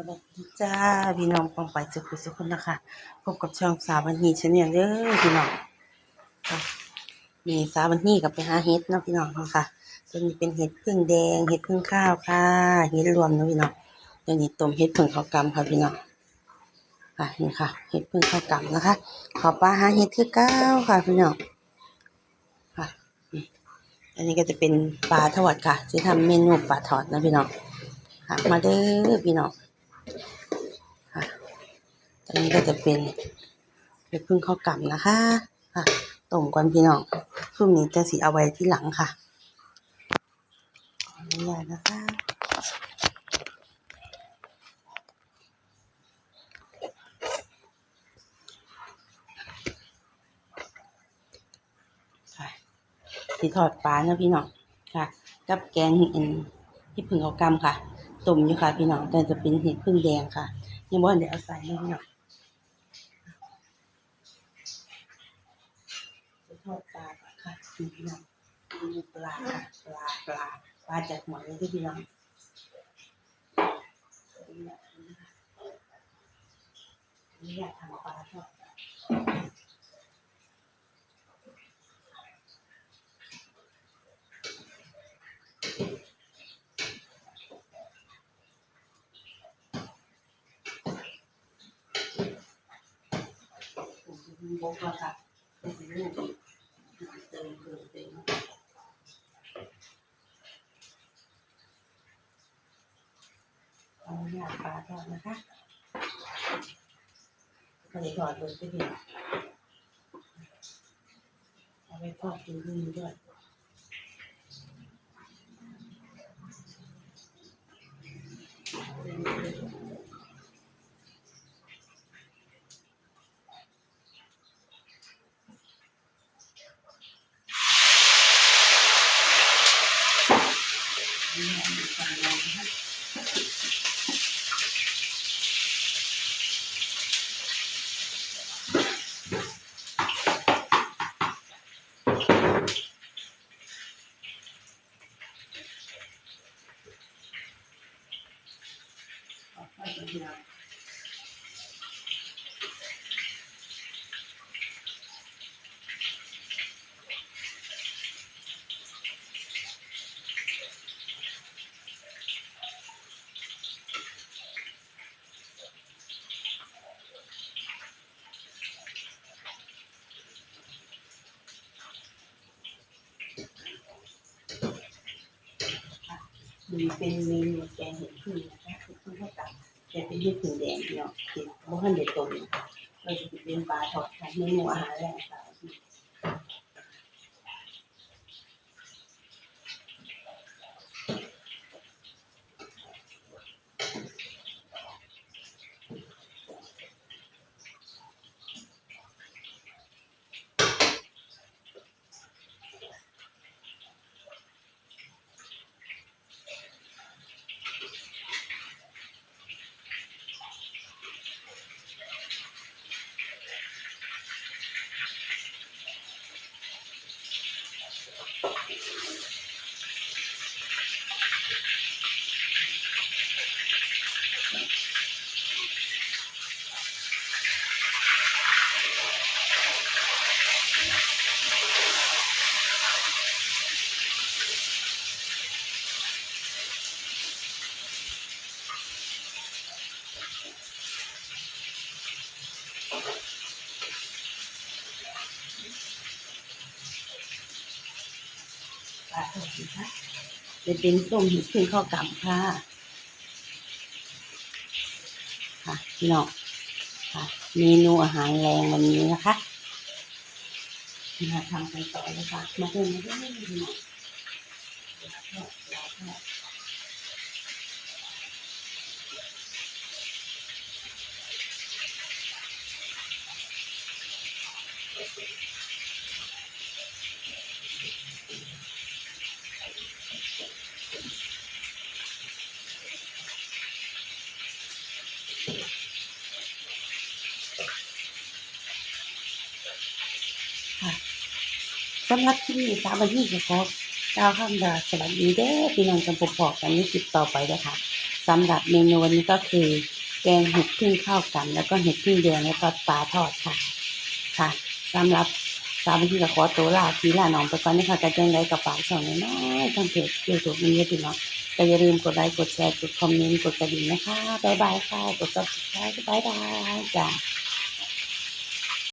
สวัสดีจ้าพี่น้องปองไปสุขุสุขคนนะคะพบกับช่องสาวบันนีชาแนลเด้อพี่น้องมีสาวบันนีกับไปหาเห็ดเนาะพี่น้องค่ะตัวนี้เป็นเห็ดพึ่งแดงเห็ดพึ่งข้าวค่ะเห็ดรวมเนาะพี่น้องตัวนี้ต้มเห็ดพึ่งข้าวกำค่ะพี่น้องค่ะนี่ค่ะเห็ดพึ่งข้าวกำนะคะ ขอปลาหาเห็ดคือเก้าค่ะพี่น้องค่ะอันนี้ก็จะเป็นปลาทอดค่ะจะทำเมนูปลาทอดนะพี่น้องค่ะมาเด้อพี่น้อง ตอนนี้ก็จะเป็นเห็ดพึ่งข้าวกล่ำนะคะค่ะต้มก่อนพี่น้องพรุ่งนี้จะสีเอาไว้ที่หลังค่ะขออนุญาตนะคะค่ะสีทอดปลานะพี่น้องค่ะ กับแกงเห็ดเห็ดพึ่งข้าวกล่ำค่ะต้มอยู่ค่ะพี่น้องแต่จะเป็นเห็ดพึ่งแดงค่ะยังบ่ทันเดี๋ยวเอาใส่เลยพี่น้องไป ทอดปลาค่ะนี่พี่น้องมีปลาค่ะปลาปลาปลาจากหัวเลยที่พี่น้องนี่อยากทำปลาทอดผมบกแล้วค่ะ เติมเติมเติมเอาอยาปลาทอดนะคะก็เลยทอดเลยที่พี่น้องเอาไปทอดกินที่นี่ด้วย มีเป็นเมนูแกงเห็ดพึ่ งนะคะเห็ดพึ่งข้าวกับแต่เป็นเห็ดพึ่งแดงเนาะเห็ดบ่ทันเด็กตรงเราจะเป็นปลาทอดค่เมนูอาหารแรง ค่ะปลาทอดนะคะจะเป็นต้มเห็ดพึ่งข้อกับค่ะ ค่ะพี่น้องค่ะเมนูอาหารแรงวันนี้นะคะมาทำกันต่อเลยค่ะมาเดินมาเดินพี่น้องปลาทอดปลาทอด ค่ะ สำหรับที่นี่สามวันที่จะขอกล่าวคำดาสวัสดีเด้อพี่น้องจำปกบอกกันในคลิปต่อไปเด้อค่ะสำหรับเมนูวันนี้ก็คือ แกงเห็ดพึ่งข้าวกัน แล้วก็เห็ดพึ่งแดงแล้วก็ปลาทอดค่ะ ค่ะสำหรับสาวที่จะขอตัวลาทีลาน้องไปก่อนนะคะจะยังไงกับฝากช่องน้อยๆทางเพจยูทูบมีเยอะพี่น้องแต่อย่าลืมกดไลค์กดแชร์กดคอมเมนต์กดกระดิ่งนะคะบ๊ายบายค่ะกด subscribe บ๊ายบายจ้า